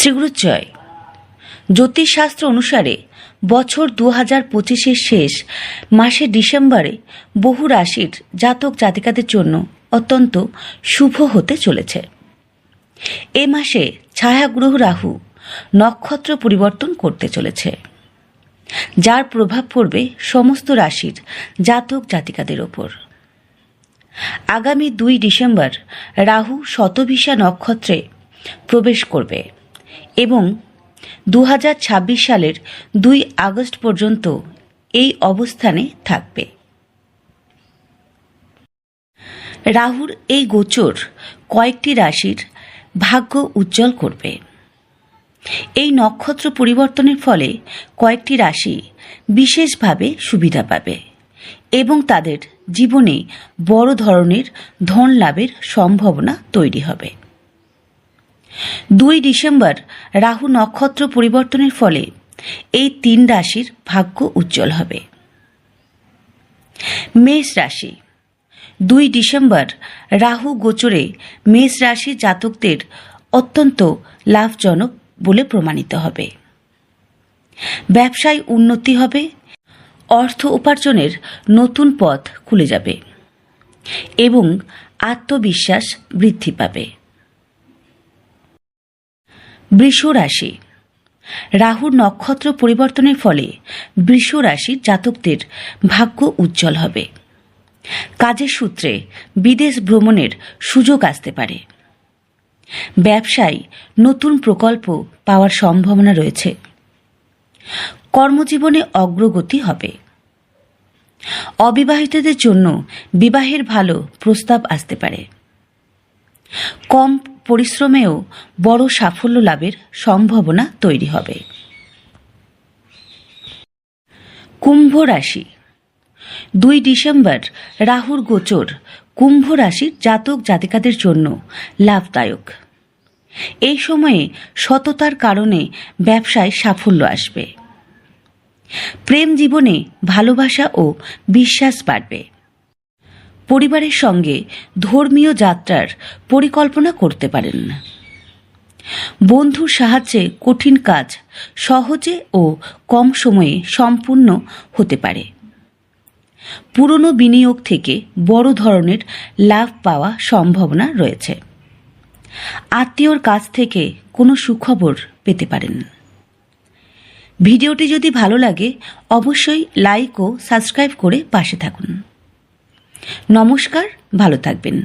শ্রীগুরুজয়। জ্যোতিষশাস্ত্র অনুসারে বছর দু হাজার পঁচিশের শেষ মাসে ডিসেম্বরে বহু রাশির জাতক জাতিকাদের জন্য অত্যন্ত শুভ হতে চলেছে। এ মাসে ছায়াগ্রহ রাহু নক্ষত্র পরিবর্তন করতে চলেছে। যার প্রভাব পড়বে সমস্ত রাশির জাতক জাতিকাদের ওপর। আগামী দুই ডিসেম্বর রাহু শতভিসা নক্ষত্রে প্রবেশ করবে। এবং দু হাজার ছাব্বিশ সালের দুই আগস্ট পর্যন্ত এই অবস্থানে থাকবে। রাহুর এই গোচর কয়েকটি রাশির ভাগ্য উজ্জ্বল করবে। এই নক্ষত্র পরিবর্তনের ফলে কয়েকটি রাশি বিশেষভাবে সুবিধা পাবে এবং তাদের জীবনে বড় ধরনের ধন লাভের সম্ভাবনা তৈরি হবে। দুই ডিসেম্বর রাহু নক্ষত্র পরিবর্তনের ফলে এই তিন রাশির ভাগ্য উজ্জ্বল হবে। মেষ রাশি। দুই ডিসেম্বর রাহু গোচরে মেষ রাশির জাতকদের অত্যন্ত লাভজনক বলে প্রমাণিত হবে। ব্যবসায় উন্নতি হবে, অর্থ উপার্জনের নতুন পথ খুলে যাবে এবং আত্মবিশ্বাস বৃদ্ধি পাবে। বৃষ রাশি। রাহুর নক্ষত্র পরিবর্তনের ফলে বৃষ রাশির জাতকদের ভাগ্য উজ্জ্বল হবে। কাজের সূত্রে বিদেশ ভ্রমণের সুযোগ আসতে পারে। ব্যবসায় নতুন প্রকল্প পাওয়ার সম্ভাবনা রয়েছে। কর্মজীবনে অগ্রগতি হবে। অবিবাহিতদের জন্য বিবাহের ভালো প্রস্তাব আসতে পারে। কম পরিশ্রমেও বড় সাফল্য লাভের সম্ভাবনা তৈরি হবে। কুম্ভ রাশি। দুই ডিসেম্বর রাহুর গোচর কুম্ভ রাশির জাতক জাতিকাদের জন্য লাভদায়ক। এই সময়ে সততার কারণে ব্যবসায় সাফল্য আসবে। প্রেম জীবনে ভালোবাসা ও বিশ্বাস বাড়বে। পরিবারের সঙ্গে ধর্মীয় যাত্রার পরিকল্পনা করতে পারেন। বন্ধুর সাহায্যে কঠিন কাজ সহজে ও কম সময়ে সম্পূর্ণ হতে পারে। পুরনো বিনিয়োগ থেকে বড় ধরনের লাভ পাওয়া সম্ভাবনা রয়েছে। আত্মীয়র কাছ থেকে কোনো সুখবর পেতে পারেন। ভিডিওটি যদি ভালো লাগে, অবশ্যই লাইক ও সাবস্ক্রাইব করে পাশে থাকুন। নমস্কার ভালো থাকবেন।